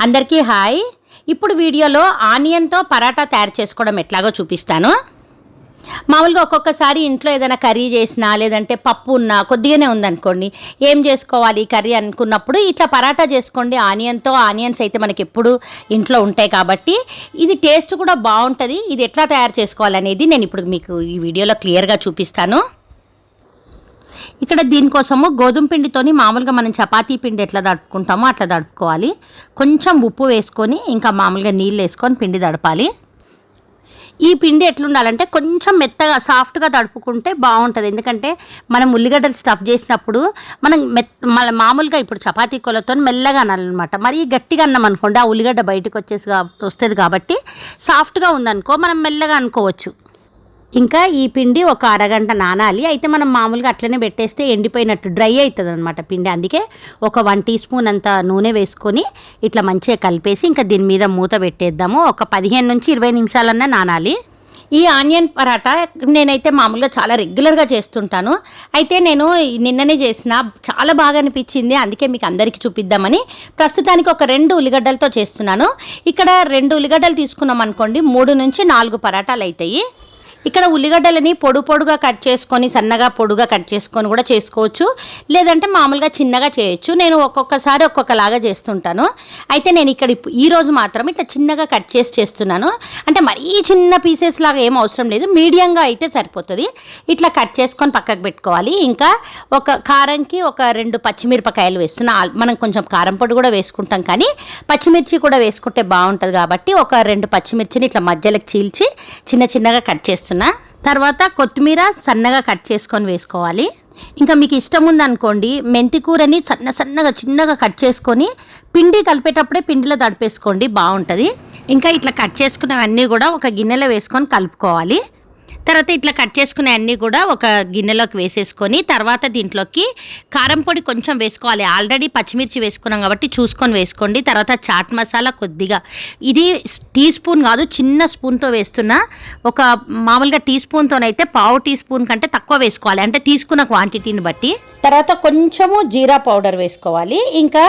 అందరికీ హాయ్. ఇప్పుడు వీడియోలో ఆనియన్తో పరాటా తయారు చేసుకోవడం ఎట్లాగో చూపిస్తాను. మామూలుగా ఒక్కొక్కసారి ఇంట్లో ఏదైనా కర్రీ చేసినా లేదంటే పప్పు ఉన్నా కొద్దిగానే ఉందనుకోండి ఏం చేసుకోవాలి కర్రీ అనుకున్నప్పుడు ఇట్లా పరాటా చేసుకోండి. ఆనియన్తో ఆనియన్స్ అయితే మనకి ఎప్పుడు ఇంట్లో ఉంటాయి కాబట్టి ఇది టేస్ట్ కూడా బాగుంటుంది. ఇది ఎట్లా తయారు చేసుకోవాలనేది నేను ఇప్పుడు మీకు ఈ వీడియోలో క్లియర్గా చూపిస్తాను. ఇక్కడ దీనికోసము గోధుమ పిండితోని మామూలుగా మనం చపాతీ పిండి ఎట్లా దడుపుకుంటామో అట్లా దడుపుకోవాలి కొంచెం ఉప్పు వేసుకొని ఇంకా మామూలుగా నీళ్ళు వేసుకొని పిండి దడపాలి ఈ పిండి ఎట్లుండాలంటే కొంచెం మెత్తగా సాఫ్ట్గా తడుపుకుంటే బాగుంటుంది. ఎందుకంటే మనం ఉల్లిగడ్డలు స్టఫ్ చేసినప్పుడు మనం మెత్ మన మామూలుగా ఇప్పుడు చపాతీ కొలతో మెల్లగా అనాలన్నమాట. మరి గట్టిగా అన్నాం అనుకోండి ఆ ఉల్లిగడ్డ బయటకు వచ్చేసి వస్తుంది కాబట్టి సాఫ్ట్గా ఉందనుకో మనం మెల్లగా అనుకోవచ్చు. ఇంకా ఈ పిండి ఒక అరగంట నానాలి. అయితే మనం మామూలుగా అట్లనే పెట్టేస్తే ఎండిపోయినట్టు డ్రై అవుతుంది అనమాట పిండి. అందుకే ఒక వన్ టీ స్పూన్ అంత నూనె వేసుకొని ఇట్లా మంచిగా కలిపేసి ఇంకా దీని మీద మూత పెట్టేద్దాము. ఒక పదిహేను నుంచి ఇరవై నిమిషాలన్నా నానాలి. ఈ ఆనియన్ పరాటా నేనైతే మామూలుగా చాలా రెగ్యులర్గా చేస్తుంటాను. అయితే నేను నిన్ననే చేసిన చాలా బాగా అనిపించింది. అందుకే మీకు అందరికీ చూపిద్దామని ప్రస్తుతానికి ఒక రెండు ఉల్లిగడ్డలతో చేస్తున్నాను. ఇక్కడ రెండు ఉల్లిగడ్డలు తీసుకున్నాం అనుకోండి మూడు నుంచి నాలుగు పరాటాలు అవుతాయి ఇక్కడ ఉల్లిగడ్డలని పొడు పొడుగా కట్ చేసుకొని సన్నగా పొడుగా కట్ చేసుకొని కూడా చేసుకోవచ్చు. లేదంటే మామూలుగా చిన్నగా చేయొచ్చు. నేను ఒక్కొక్కసారి ఒక్కొక్కలాగా చేస్తుంటాను. అయితే నేను ఇక్కడ ఈరోజు ఈ రోజు మాత్రం ఇట్లా చిన్నగా కట్ చేసి చేస్తున్నాను. అంటే మరీ చిన్న పీసెస్ లాగా ఏం అవసరం లేదు. మీడియంగా అయితే సరిపోతుంది. ఇట్లా కట్ చేసుకొని పక్కకు పెట్టుకోవాలి. ఇంకా ఒక కారంకి ఒక రెండు పచ్చిమిరపకాయలు వేస్తున్నా. మనం కొంచెం కారం పొడి కూడా వేసుకుంటాం కానీ పచ్చిమిర్చి కూడా వేసుకుంటే బాగుంటుంది కాబట్టి ఒక రెండు పచ్చిమిర్చిని ఇట్లా మధ్యలోకి చీల్చి చిన్న చిన్నగా కట్ చేస్తున్నా. తర్వాత కొత్తిమీర సన్నగా కట్ చేసుకొని వేసుకోవాలి. ఇంకా మీకు ఇష్టం ఉందనుకోండి మెంతి కూరని సన్న సన్నగా చిన్నగా కట్ చేసుకొని పిండి కలిపేటప్పుడే పిండిలో తడిపేసుకోండి బాగుంటుంది. ఇంకా ఇట్లా కట్ చేసుకున్నవన్నీ కూడా ఒక గిన్నెలో వేసుకొని కలుపుకోవాలి. తర్వాత ఇట్లా కట్ చేసుకునే అన్నీ కూడా ఒక గిన్నెలోకి వేసేసుకొని తర్వాత దీంట్లోకి కారం పొడి కొంచెం వేసుకోవాలి. ఆల్రెడీ పచ్చిమిర్చి వేసుకున్నాం కాబట్టి చూసుకొని వేసుకోండి. తర్వాత చాట్ మసాలా కొద్దిగా ఇది టీ స్పూన్ కాదు చిన్న స్పూన్తో వేస్తున్నా. ఒక మామూలుగా టీ స్పూన్తోనైతే పావు టీ స్పూన్ కంటే తక్కువ వేసుకోవాలి. అంటే తీసుకున్న క్వాంటిటీని బట్టి. తర్వాత కొంచెము జీరా పౌడర్ వేసుకోవాలి. ఇంకా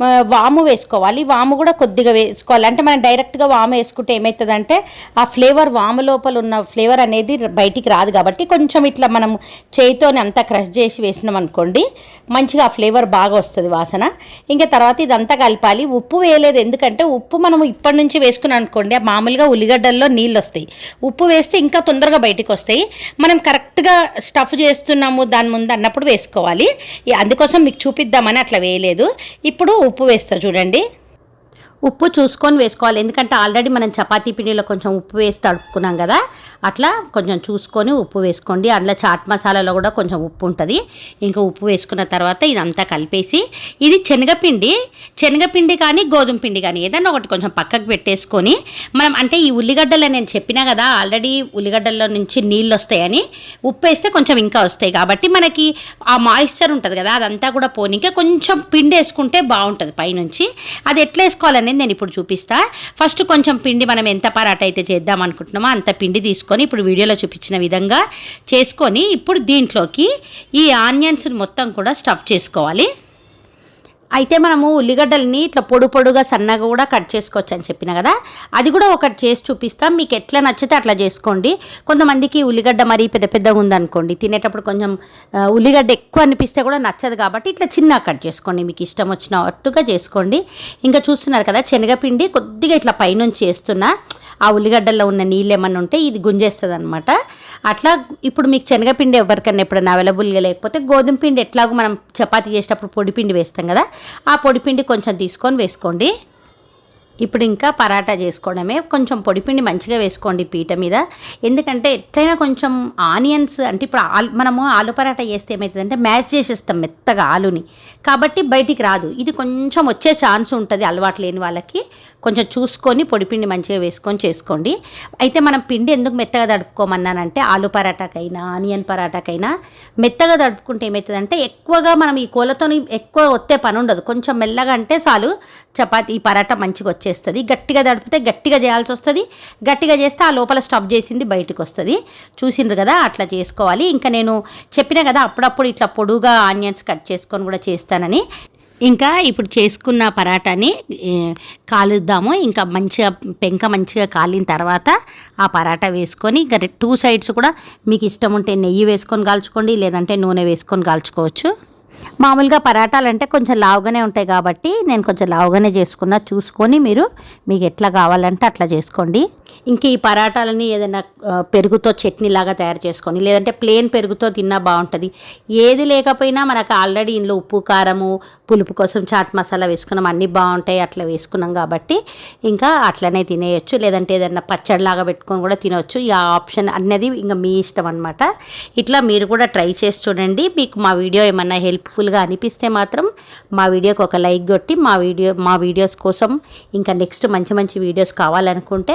వాము వేసుకోవాలి. వాము కూడా కొద్దిగా వేసుకోవాలి. అంటే మనం డైరెక్ట్గా వాము వేసుకుంటే ఏమవుతుందంటే ఆ ఫ్లేవర్ వాము లోపల ఉన్న ఫ్లేవర్ అనేది బయటికి రాదు కాబట్టి కొంచెం ఇట్లా మనం చేయితోనే అంతా క్రష్ చేసి వేసినాం అనుకోండి మంచిగా ఆ ఫ్లేవర్ బాగా వస్తుంది వాసన. ఇంకా తర్వాత ఇదంతా కలపాలి. ఉప్పు వేయలేదు. ఎందుకంటే ఉప్పు మనం ఇప్పటి నుంచి వేసుకున్నాం అనుకోండి ఆ మామూలుగా ఉల్లిగడ్డల్లో నీళ్ళు వస్తాయి. ఉప్పు వేస్తే ఇంకా తొందరగా బయటికి వస్తాయి. మనం కరెక్ట్గా స్టఫ్ చేస్తున్నాము దాని ముందు అన్నప్పుడు వేసుకోవాలి. అందుకోసం మీకు చూపిద్దామని అట్లా వేయలేదు. ఇప్పుడు ఉప్పు వేస్తా చూడండి. ఉప్పు చూసుకొని వేసుకోవాలి. ఎందుకంటే ఆల్రెడీ మనం చపాతీ పిండిలో కొంచెం ఉప్పు వేసి తడుపుకున్నాం కదా అట్లా కొంచెం చూసుకొని ఉప్పు వేసుకోండి. అందులో చాట్ మసాలాలో కూడా కొంచెం ఉప్పు ఉంటుంది. ఇంకా ఉప్పు వేసుకున్న తర్వాత ఇదంతా కలిపేసి ఇది శనగపిండి శనగపిండి కానీ గోధుమ పిండి కానీ ఏదైనా ఒకటి కొంచెం పక్కకు పెట్టేసుకొని మనం అంటే ఈ ఉల్లిగడ్డలు నేను చెప్పినా కదా ఆల్రెడీ ఉల్లిగడ్డల్లో నుంచి నీళ్ళు వస్తాయని ఉప్పు వేస్తే కొంచెం ఇంకా వస్తాయి. కాబట్టి మనకి ఆ మాయిశ్చర్ ఉంటుంది కదా అదంతా కూడా పోనీకే కొంచెం పిండి వేసుకుంటే బాగుంటుంది పైనుంచి. అది ఎట్లా వేసుకోవాలనేది నేను ఇప్పుడు చూపిస్తా. ఫస్ట్ కొంచెం పిండి మనం ఎంత పరాట అయితే చేద్దాం అనుకుంటున్నామో అంత పిండి తీసుకొని ఇప్పుడు వీడియోలో చూపించిన విధంగా చేసుకొని ఇప్పుడు దీంట్లోకి ఈ ఆనియన్స్ మొత్తం కూడా స్టఫ్ చేసుకోవాలి. అయితే మనము ఉల్లిగడ్డల్ని ఇట్లా పొడు పొడుగా సన్నగా కూడా కట్ చేసుకోవచ్చు అని చెప్పిన కదా? అది కూడా ఒకటి చేసి చూపిస్తాం. మీకు ఎట్లా నచ్చితే అట్లా చేసుకోండి. కొంతమందికి ఉల్లిగడ్డ మరీ పెద్ద పెద్దగా ఉందనుకోండి. తినేటప్పుడు కొంచెం ఉల్లిగడ్డ ఎక్కువ అనిపిస్తే కూడా నచ్చదు కాబట్టి ఇట్లా చిన్న కట్ చేసుకోండి. మీకు ఇష్టం వచ్చినట్టుగా చేసుకోండి. ఇంకా చూస్తున్నారు కదా శనగపిండి కొద్దిగా ఇట్లా పైనుంచి వేస్తున్నా. ఆ ఉల్లిగడ్డల్లో ఉన్న నీళ్ళు ఏమన్నా ఉంటే ఇది గుంజేస్తుంది అనమాట అట్లా ఇప్పుడు మీకు శనగపిండి ఎవరికైనా ఎప్పుడైనా అవైలబుల్గా లేకపోతే గోధుమ పిండి ఎట్లాగో మనం చపాతీ చేసేటప్పుడు పొడిపిండి వేస్తాం కదా ఆ పొడిపిండి కొంచెం తీసుకొని వేసుకోండి. ఇప్పుడు ఇంకా పరాటా చేసుకోవడమే కొంచెం పొడిపిండి మంచిగా వేసుకోండి పీట మీద. ఎందుకంటే ఎట్లయినా కొంచెం ఆనియన్స్ అంటే ఇప్పుడు ఆలు మనము ఆలు పరాటా చేస్తే ఏమవుతుందంటే మ్యాచ్ చేసేస్తాం మెత్తగా ఆలుని. కాబట్టి బయటికి రాదు. ఇది కొంచెం వచ్చే ఛాన్స్ ఉంటుంది అలవాటు లేని వాళ్ళకి. కొంచెం చూసుకొని పొడిపిండి మంచిగా వేసుకొని చేసుకోండి. అయితే మనం పిండి ఎందుకు మెత్తగా తడుపుకోమన్నానంటే ఆలు పరాటాకైనా ఆనియన్ పరాటాకైనా మెత్తగా తడుపుకుంటే ఏమవుతుందంటే ఎక్కువగా మనం ఈ కూలతో ఎక్కువ ఒత్తే పని ఉండదు. కొంచెం మెల్లగా అంటే చాలు చపాతి ఈ పరాటా మంచిగా వచ్చేస్తుంది. గట్టిగా తడిపితే గట్టిగా చేయాల్సి వస్తుంది. గట్టిగా చేస్తే ఆ లోపల స్టఫ్ చేసింది బయటకు వస్తుంది. చూసిండ్రు కదా అట్లా చేసుకోవాలి. ఇంకా నేను చెప్పిన కదా అప్పుడప్పుడు ఇట్లా పొడుగా ఆనియన్స్ కట్ చేసుకొని కూడా చేస్తానని. ఇంకా ఇప్పుడు చేసుకున్న పరాటాని కాలుద్దాము. ఇంకా మంచిగా పెంక మంచిగా కాలిన తర్వాత ఆ పరాటా వేసుకొని ఇంకా టూ సైడ్స్ కూడా మీకు ఇష్టం ఉంటే నెయ్యి వేసుకొని కాల్చుకోండి లేదంటే నూనె వేసుకొని కాల్చుకోవచ్చు. మామూలుగా పరాటాలు అంటే కొంచెం లావుగానే ఉంటాయి కాబట్టి నేను కొంచెం లావుగానే చేసుకున్నా. చూసుకొని మీరు మీకు ఎట్లా కావాలంటే అట్లా చేసుకోండి. ఇంకా ఈ పరాటాలని ఏదైనా పెరుగుతో చట్నీ లాగా తయారు చేసుకొని లేదంటే ప్లేన్ పెరుగుతో తిన్నా బాగుంటుంది. ఏది లేకపోయినా మనకు ఆల్రెడీ ఇంట్లో ఉప్పు కారము పులుపు కోసం చాట్ మసాలా వేసుకున్నాం అన్నీ బాగుంటాయి అట్లా వేసుకున్నాం కాబట్టి ఇంకా అట్లనే తినేయచ్చు. లేదంటే ఏదైనా పచ్చడిలాగా పెట్టుకొని కూడా తినవచ్చు ఈ ఆప్షన్ అనేది ఇంకా మీ ఇష్టం అనమాట ఇట్లా మీరు కూడా ట్రై చేసి చూడండి. మీకు మా వీడియో ఏమన్నా హెల్ప్ఫుల్గా అనిపిస్తే మాత్రం మా వీడియోకి ఒక లైక్ కొట్టి మా వీడియో మా వీడియోస్ కోసం ఇంకా నెక్స్ట్ మంచి మంచి వీడియోస్ కావాలనుకుంటే